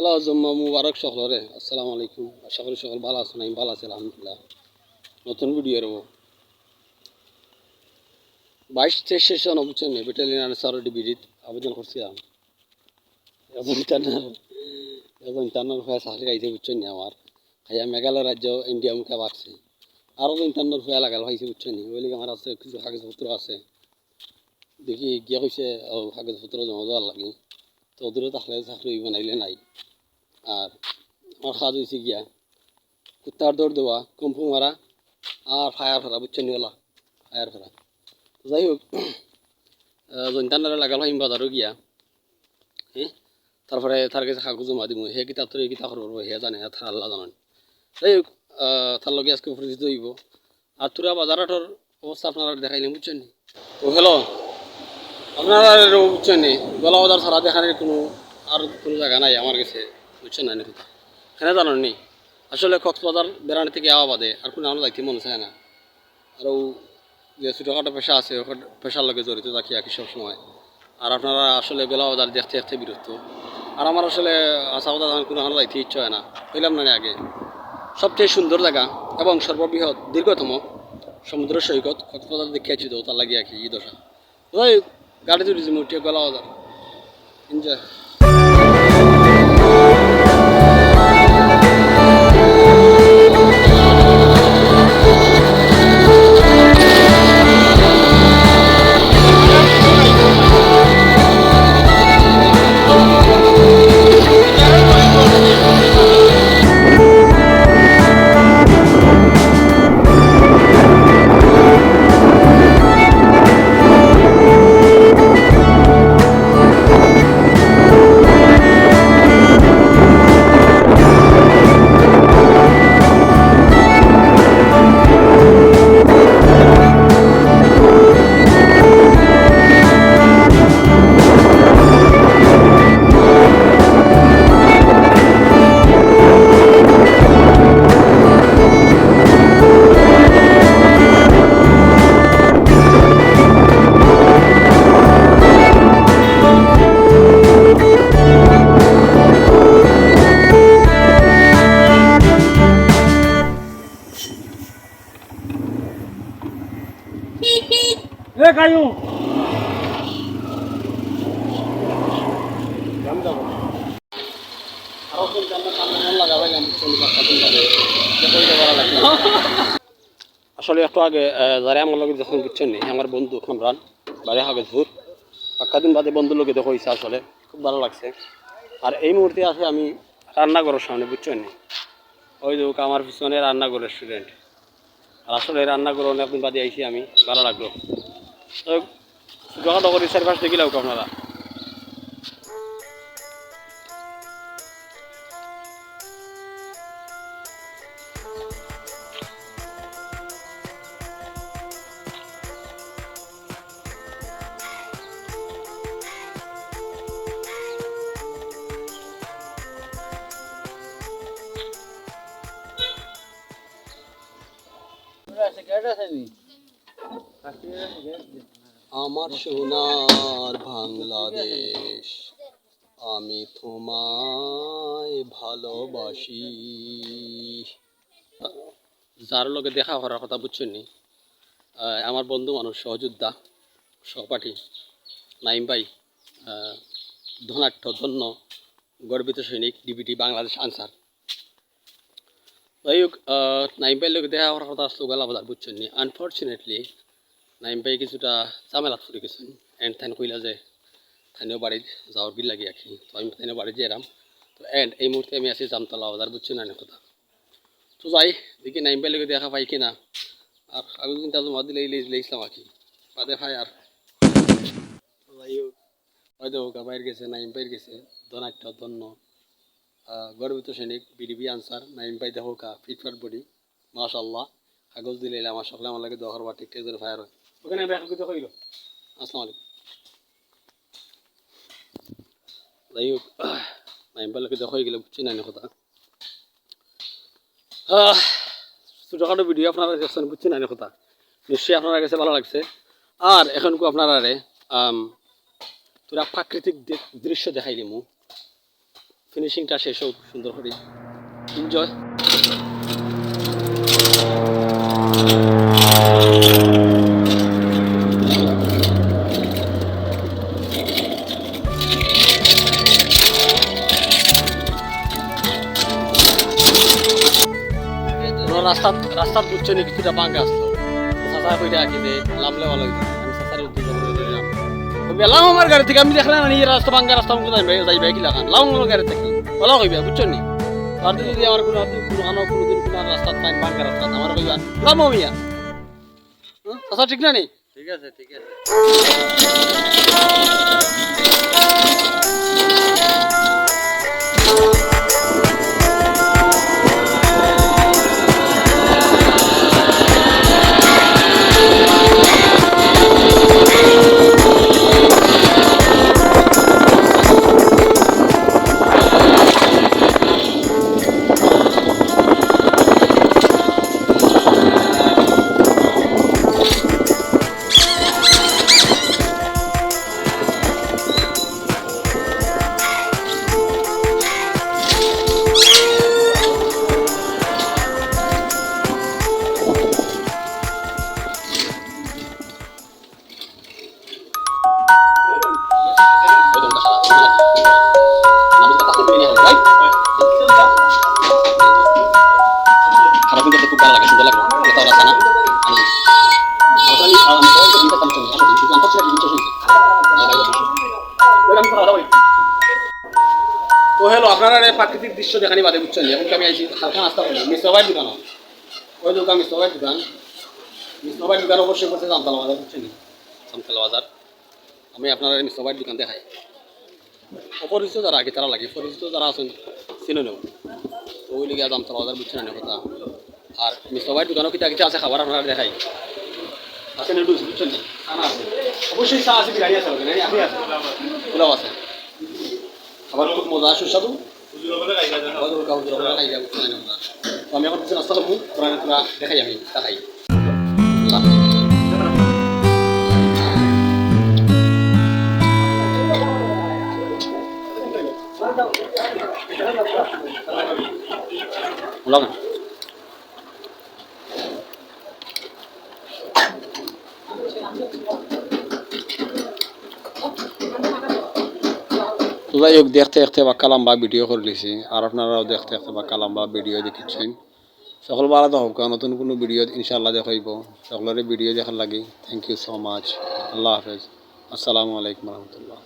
Hello, জম্মা মুবারক সকলরে আসসালামু আলাইকুম। আশা করি সকল ভালো আছেন, আমি ভালো আছি, আলহামদুলিল্লাহ। নতুন ভিডিও রব বাইশ তেইশ সেশন বুঝছেন ব্যাটালিয়ন আনসার ডিবিডিত আবেদন করছিলাম এখন ইন্টারনাল এখন ইন্টারনাল হয়ে চাকরি গাইতে বুঝছেন আমার? খাইয়া মেঘালয় রাজ্য ইন্ডিয়া মুখে বাড়ছে আরও ইন্টারনাল হয়ে লাগাল হয়েছে বুঝছেন নি? আমার আছে, কিছু কাগজপত্র আছে। দেখি, গিয়া কইছে কাগজপত্র জমা দেওয়ার লাগে। তো ওদের তাহলে চাকরি বানাইলে নাই। আর আমার কাজ হয়েছে গিয়া কুত্তার দৌড় দেওয়া কম্পু মারা, আর ফায়ার ফেরা, বুঝছেন ওলা? ফায়ার ফেরা। তো যাই হোক জন্তানারে লাগাল হয় বাজারও গিয়া। হ্যাঁ তারপরে তার কাছে কাগজ জমা দিব হে কিতাব তোর এই কিতাব হে জানে তার আল্লাহ জানেন। যাই হোক তার লগে আজকে পরিচিত হইব। আর তোরা বাজারটার অবস্থা আপনারা দেখাইলেন বুঝছেন ও হ্যালো আপনারা বুঝছেন নি। গলা বাজার ছাড়া দেখানোর কোনো আর কোনো জায়গা নাই আমার কাছে। বুঝছেন না নাকি হ্যাঁ জানেন নি? আসলে কক্সবাজার, বেড়ানো থেকে আওয়া বাদে আর কোনো আমার যাইতে মনে চায় না। আরও যে ছোটোখাটো পেশা আছে পেশার লগে জড়িত থাকি আর কি সবসময়। আর আপনারা আসলে গলা বাজার দেখতে দেখতে বিরক্ত। আর আমার আসলে কথা কোনো আমার যাইতে ইচ্ছা হয় না। হইলাম না আগে। সবচেয়ে সুন্দর জায়গা এবং সর্ববৃহৎ, দীর্ঘতম সমুদ্র সৈকত কক্সবাজার দেখিয়েছি তো, তার লাগিয়ে কি ই দশা গাড়ি তুলেছি মুঠে গলা বাজার। এনজয় এ আসলে একটু আগে যারা আমার লগে যখন বুঝছেন নি আমার বন্ধু খামরান, বাড়ি হাগজপুর পাক্কা দিন বাদে বন্ধুর লোকে দেখো হয়েছে আসলে, খুব ভালো লাগছে। আর এই মুহূর্তে আছে আমি রান্নাঘরের সামনে, বুঝছেন ওই যে আমার পিছনে রান্নাঘর রেস্টুরেন্ট আর আসলে রান্নাঘর অনেকদিন বাদে আইছি আমি, ভালো লাগল। ছোটোখাটো করে চারপাশ দেখিলাম আপনারা আমার সোনার বাংলাদেশ আমি তোমায় ভালোবাসি। যার লগে দেখা করার কথা বুঝছেন নি আহ, আমার বন্ধু মানুষ সহযোদ্ধা সহপাঠী নাইম ভাই ধনাঢ্য ধন্য গর্বিত সৈনিক ডিবিটি বাংলাদেশ আনসার। যাই হোক নাইম ভাইয়ের লোক দেখা করার কথা আসলো গেলা বাজার বুঝছেন। নি আনফর্চুনেটলি নাইম ভাই কিছুটা ঝামেলাত পড়ে গেছেন এন্ড থাইন কইলা যে স্থানীয় বাড়ির যাওয়ার বিল লাগি আখি তো আমি স্থানীয় বাড়ি যে এরাম তো এন্ড এই মুহূর্তে আমি আছি জামতলা বাজার বুঝছি না কথা। তো যাই দেখি নাইম ভাই লোকে দেখা পাই কিনা। আর আগে কিন্তু আজ জমা দিলে লেইছিলাম আখি। বাদে ভাই আর হয়তো বাইর গেছে নাইম ভাইয়ের গেছে। ধনাঢ্য ধন্য আহ, গর্বিত সৈনিক বিডিবি আনসার নাইম ভাই দেখো কা ফিটফাট বডি। মাশাল্লাহ কাগজ দিলে আমার সকলে আমার লাগে দহর বা ঠিক ঠিক করে ফায়ার হয়। ওখানে আমি কইল আসসালামু আলাইকুম। যাই হোক গেলে বুঝছি কথা। ভিডিও আপনারা দেখছেন কথা। নিশ্চয়ই আপনার কাছে ভালো লাগছে। আর এখনকো আপনারা তোরা প্রাকৃতিক দৃশ্য দেখাইলি মু ফিনিশিংটা শেষ হোক, সুন্দর করে। এনজয় রাস্তা রাস্তার বুঝছ নি কিছুটা পাঙ্কা আসলো সাঁচা কইটা আঁকি দে লামলে ভালো হইতো। আমি সাঁচার করে দিলাম। লাম আমার গাড়ি থেকে আমি দেখলাম না এই রাস্তা পাঙ্কা রাস্তা আমাকে যাইবে যাইবে কি লাগান? লাম আমার গাড়ি থেকে ভালো কইবা, বুঝছ নি? আর যদি আমার কোনো কোনো কোনো দিন কোনো রাস্তা পাই পাঙ্কা রাস্তা আমার কইবা, লাম মিয়া। সাঁচা ঠিক না নি? ঠিক আছে ঠিক আছে। তো হ্যালো আপনারা প্রাকৃতিক দৃশ্য দেখানি বাদে বুঝছেন এখন আমি আইছি হালকা নাস্তা করি ভাইয়ের দোকান ওই দোকান ভাইয়ের দোকান ভাইয়ের দোকান অবশ্যই করতে জামতলা বাজার, বুঝছেন জামতলা বাজার। আমি আপনারা ভাইয়ের দোকান দেখাই। অপরিচিত যারা আগে তারা লাগে, পরিচিত যারা আছেন, চিনে নেব। তো ওই লিগে জামতলা বাজার বুঝছেন না কথা। আর মিশ্র ভাইয়ের দোকানও কিতা কিতা আছে খাবার আপনারা দেখাই? আছে নুডলস, বুঝছেন অবশ্যই চা আছে, বিরিয়ানি আছে আপনি আছে। পোলাও আছে। খাবার খুব মজা সুস্বাদু সাধু। আমি এখন কিছু রাস্তা করব দেখাই আমি দেখাই বললাম যাই হোক, দেখতে দেখতে বা কালাম বা ভিডিও করে লিছি আর আপনারাও দেখতে দেখতে বা কালাম বা ভিডিও দেখেছেন। সকল ভালো হোক নতুন কোনো ভিডিও ইনশাল্লাহ দেখাইব। সকলের ভিডিও দেখার লাগে। Thank you so much Allah হাফেজ। আসসালামু আলাইকুম রহমতুল্লাহ।